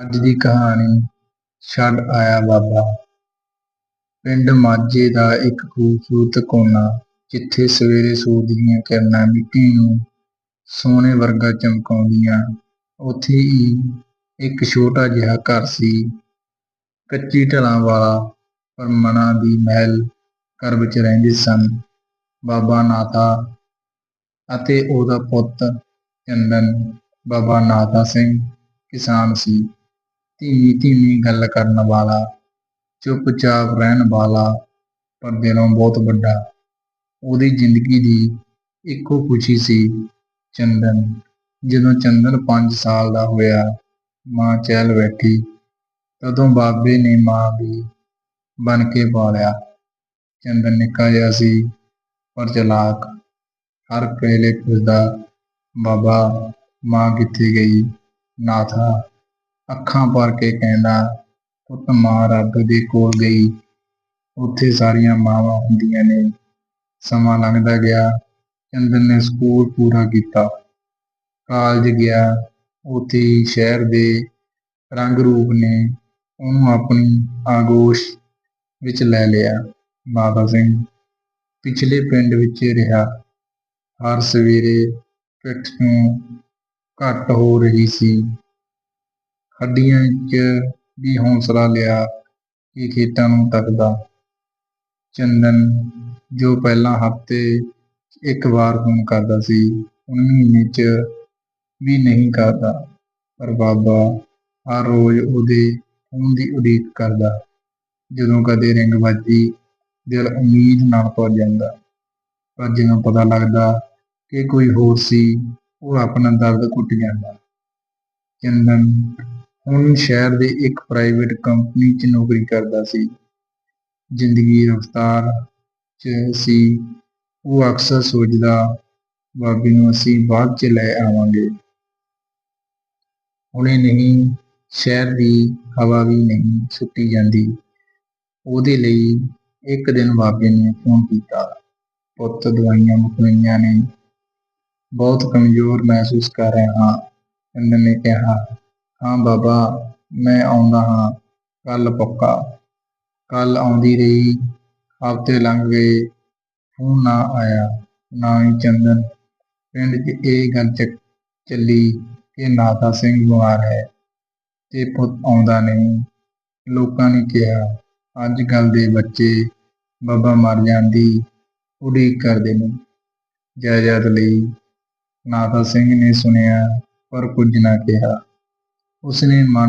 ਅੱਜ ਦੀ ਕਹਾਣੀ ਛੱਡ ਆਇਆ ਬਾਬਾ। ਪਿੰਡ ਮਾਝੇ ਦਾ ਇੱਕ ਖੂਬਸੂਰਤ ਕੋਨਾ, ਜਿੱਥੇ ਸਵੇਰੇ ਸੂਰਜ ਦੀਆਂ ਕਿਰਨਾਂ ਮਿੱਟੀ ਨੂੰ ਸੋਨੇ ਵਰਗਾ ਚਮਕਾਉਂਦੀਆਂ। ਉੱਥੇ ਹੀ ਇੱਕ ਛੋਟਾ ਜਿਹਾ ਘਰ ਸੀ। ਕੱਚੀ ਢਲਾਂ ਵਾਲਾ, ਪਰ ਮਨਾਂ ਦੀ ਮਹਿਲ ਘਰ ਵਿੱਚ ਰਹਿੰਦੇ ਸਨ। ਬਾਬਾ ਨਾਤਾ ਅਤੇ ਉਹਦਾ ਪੁੱਤ ਚੰਦਨ, ਬਾਬਾ ਨਾਤਾ ਸਿੰਘ ਕਿਸਾਨ ਸੀ। ਧੀਮੀ ਧੀਮੀ ਗੱਲ ਕਰਨ ਵਾਲਾ, ਚੁੱਪਚਾਪ ਰਹਿਣ ਵਾਲਾ, ਪਰ ਦਿਲੋਂ ਬਹੁਤ ਵੱਡਾ। ਉਹਦੀ ਜ਼ਿੰਦਗੀ ਦੀ ਇੱਕੋ ਖੁਸ਼ੀ ਸੀ ਚੰਦਨ। ਜਦੋਂ ਚੰਦਨ 5 ਸਾਲ ਦਾ ਹੋਇਆ, ਮਾਂ ਚਹਿਲ ਬੈਠੀ, ਤਦੋਂ ਬਾਬੇ ਨੇ ਮਾਂ ਵੀ ਬਣ ਕੇ ਪਾਲਿਆ। ਚੰਦਨ ਨਿੱਕਾ ਜਿਹਾ ਸੀ, ਪਰ ਚਲਾਕ। ਹਰ ਵੇਲੇ ਪੁੱਛਦਾ, ਬਾਬਾ, ਮਾਂ ਕਿੱਥੇ ਗਈ? ਨਾਥਾ ਅੱਖਾਂ ਭਰ ਕੇ ਕਹਿੰਦਾ, ਪੁੱਤ ਮਾਂ ਰੱਬ ਦੇ ਕੋਲ ਗਈ। ਉੱਥੇ ਸਾਰੀਆਂ ਮਾਵਾਂ ਹੁੰਦੀਆਂ ਨੇ। ਸਮਾਂ ਲੰਘਦਾ ਗਿਆ। ਚੰਦਨ ਨੇ ਸਕੂਲ ਪੂਰਾ ਕੀਤਾ। ਕਾਲਜ ਗਿਆ। ਉੱਥੇ ਸ਼ਹਿਰ ਦੇ ਰੰਗ ਰੂਪ ਨੇ ਉਹਨੂੰ ਆਪਣੀ ਆਗੋਸ਼ ਵਿੱਚ ਲੈ ਲਿਆ। ਮਾਤਾ ਸਿੰਘ ਪਿਛਲੇ ਪਿੰਡ ਵਿੱਚ ਰਿਹਾ। ਹਰ ਸਵੇਰੇ ਪਿੱਠ ਨੂੰ ਘੱਟ ਹੋ ਰਹੀ ਸੀ। ਹੱਡੀਆਂ 'ਚ ਵੀ ਹੌਸਲਾ ਲਿਆ ਕਿ ਖੇਤਾਂ ਨੂੰ ਤੱਕਦਾ। ਚੰਦਨ ਜੋ ਪਹਿਲਾਂ ਹਫ਼ਤੇ ਇੱਕ ਵਾਰ ਫੋਨ ਕਰਦਾ ਸੀ, ਹੁਣ ਮਹੀਨੇ 'ਚ ਵੀ ਨਹੀਂ ਕਰਦਾ। ਪਰ ਬਾਬਾ ਹਰ ਰੋਜ਼ ਉਹਦੇ ਫੋਨ ਦੀ ਉਡੀਕ ਕਰਦਾ, ਜਦੋਂ ਕਦੇ ਰਿੰਗ ਵੱਜਦੀ ਦਿਲ ਉਮੀਦ ਨਾਲ ਭਰ ਜਾਂਦਾ। ਪਰ ਜਦੋਂ ਪਤਾ ਲੱਗਦਾ ਕਿ ਕੋਈ ਹੋਰ ਸੀ, ਉਹ ਆਪਣਾ ਦਰਦ ਕੁੱਟ ਜਾਂਦਾ। ਚੰਦਨ ਹੁਣ ਸ਼ਹਿਰ ਦੇ ਇੱਕ ਪ੍ਰਾਈਵੇਟ ਕੰਪਨੀ 'ਚ ਨੌਕਰੀ ਕਰਦਾ ਸੀ। ਜ਼ਿੰਦਗੀ ਰਫ਼ਤਾਰ 'ਚ ਸੀ। ਉਹ ਅਕਸਰ ਸੋਚਦਾ, ਬਾਬੇ ਨੂੰ ਅਸੀਂ ਬਾਅਦ 'ਚ ਲੈ ਆਵਾਂਗੇ। ਹੁਣੇ ਨਹੀਂ, ਸ਼ਹਿਰ ਦੀ ਹਵਾ ਵੀ ਨਹੀਂ ਸੁੱਟੀ ਜਾਂਦੀ। ਉਹਦੇ ਲਈ ਇੱਕ ਦਿਨ ਬਾਬੇ ਨੇ ਫੋਨ ਕੀਤਾ। ਪੁੱਤ, ਦਵਾਈਆਂ ਮੁੱਕ ਨੇ। ਬਹੁਤ ਕਮਜ਼ੋਰ ਮਹਿਸੂਸ ਕਰ ਰਿਹਾ ਹਾਂ ਚੰਦਨ ਨੇ ਕਿਹਾ। ਹਾਂ ਬਾਬਾ, ਮੈਂ ਆਉਂਦਾ ਹਾਂ। ਕੱਲ ਪੱਕਾ। ਕੱਲ ਆਉਂਦੀ ਰਹੀ। ਹਫ਼ਤੇ ਲੰਘ ਗਏ। ਫੋਨ ਨਾ ਆਇਆ, ਨਾ ਹੀ ਚੰਦਨ। ਪਿੰਡ 'ਚ ਇਹ ਗੱਲ ਚੱਲੀ ਕਿ ਨਾਥਾ ਸਿੰਘ ਬਿਮਾਰ ਹੈ ਤੇ ਪੁੱਤ ਆਉਂਦਾ ਨਹੀਂ। ਲੋਕਾਂ ਨੇ ਕਿਹਾ, ਅੱਜ ਕੱਲ ਦੇ ਬੱਚੇ ਬਾਬਾ ਮਰ ਜਾਂਦੀ ਉਡੀਕ ਕਰਦੇ ਨੇ। ਜਾਇਦਾਦ ਲਈ ਨਾਥਾ ਸਿੰਘ ਨੇ ਸੁਣਿਆ, ਪਰ ਕੁਝ ਨਾ ਕਿਹਾ। ਉਸਨੇ ਮਨ